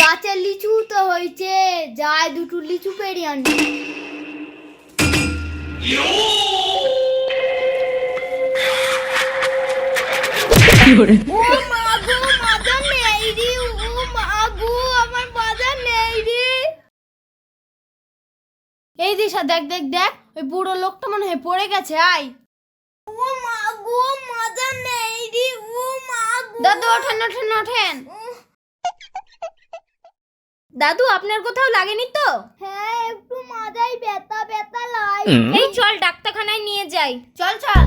গাছের লিচু তো হয়েছে। যায় দুটো লিচু পেরিয়ে আনবি এই দিশা, দেখ দেখ দেখ, ওই বুড়ো লোকটা মনে হয় পড়ে গেছে, আয়। ও মা গো মাজা নেই রে। ও মা দাদু ওঠেন ওঠেন ওঠেন। দাদু আপনার কোথাও লাগেনি তো? হ্যাঁ একটু মাথায় ব্যথা ব্যথা লাই এই চল ডাক্তারখানায় নিয়ে যাই। চল চল।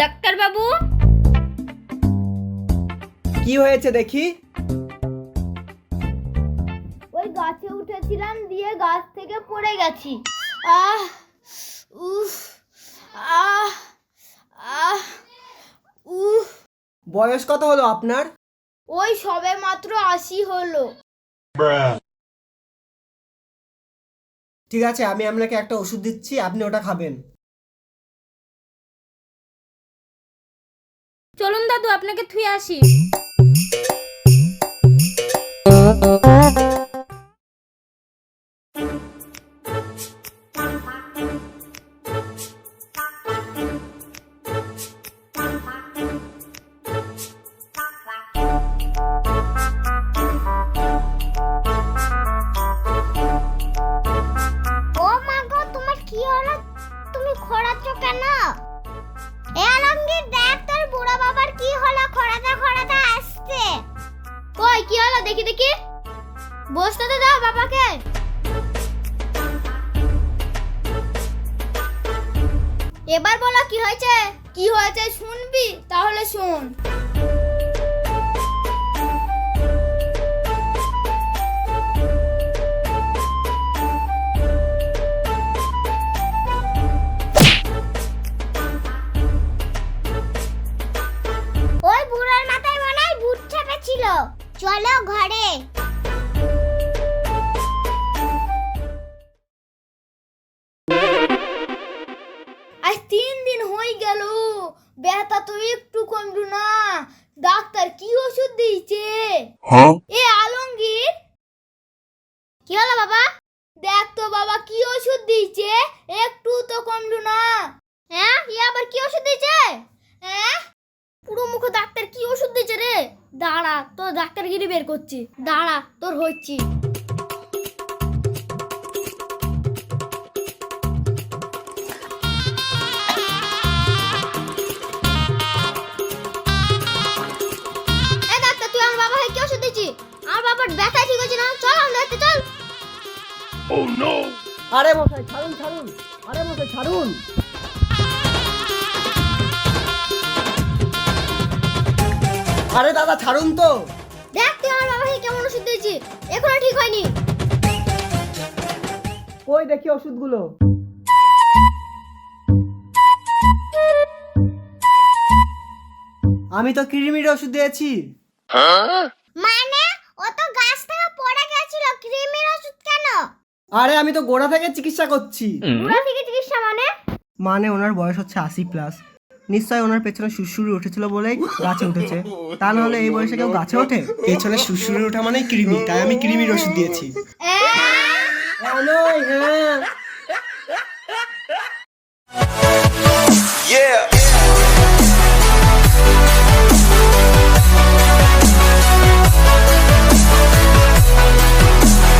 ডাক্তার বাবু কি হয়েছে দেখি? গাছে উঠেছিলাম দিয়ে গাছ থেকে পড়ে গেছি। আহ উফ আহ আহ উফ। বয়স কত হলো আপনার? ওই সবে মাত্র আশি হলো। ঠিক আছে আমি আপনাকে একটা ওষুধ দিচ্ছি আপনি ওটা খাবেন। চলুন দাদু আপনাকে থুয়ে আসি। কেন? এ আলমগীর, দেখ তোর বুড়ো বাবার কি হলো। খোঁড়াতে খোঁড়াতে আসছে। কই, কি হলো? দেখি দেখি। বসতে তো দাও বাবাকে। এবার বলো, কি হয়েছে? কি হয়েছে শুনবি? তাহলে শুন। চলো ঘরে। আজ তিন দিন হয়ে গেল। ব্যথা তো একটু কমলো না। ডাক্তার কি ওষুধ দিয়েছে? এ আলমগীর। কি হলো বাবা? দেখ তো বাবা কি ওষুধ দিয়েছে? একটু তো কমলো না। হ্যাঁ? ই আবার কি ওষুধ দিয়েছে? হ্যাঁ? পুরো মুখ ডাক্তার কি ওষুধ দাঁড়া তোর ডাক্তারগিরি বের করছি। দাঁড়া তোর হচ্ছি। তুই আমার বাবাকে কি ওষুধ আমার বাবার ব্যথা ঠিক হচ্ছে না। চল আমরা দেখতে চল। আরে মশাই ছাড়ুন ছাড়ুন। আরে মশাই ছাড়ুন। আরে দাদা ছাড়ুন তো। দেখ তুই আমার বাবাকে কেমন ওষুধ দিয়েছি। এখনও ঠিক হয়নি। ওই দেখি ওষুধগুলো। আমি তো কৃমির ওষুধ দিয়েছি। মানে? ও তো গাছ থেকে পড়ে গেছিল। ক্রিমির ওষুধ কেন? আরে আমি তো গোড়া থেকে চিকিৎসা করছি। পুরো থেকে চিকিৎসা মানে? মানে ওনার বয়স হচ্ছে আশি প্লাস নিশ্চয় ওনার পেছনে শুশুরি উঠেছিল বলেই গাছে উঠেছে। তা হলে এই বয়সে কেউ গাছে ওঠে? পেছনে শুশুরি ওঠা মানে কৃমি তাই আমি কৃমির ওষুধ দিয়েছি। হ্যাঁ। Yeah!